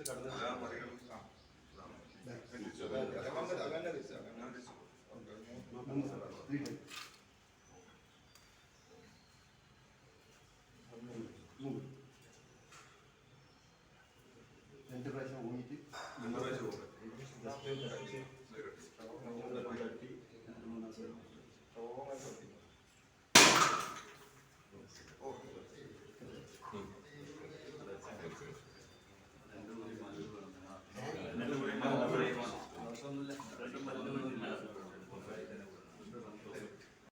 just കടന്നു രണ്ട് പ്രാവശ്യം ഊന്നിട്ട് രണ്ട് പ്രാവശ്യം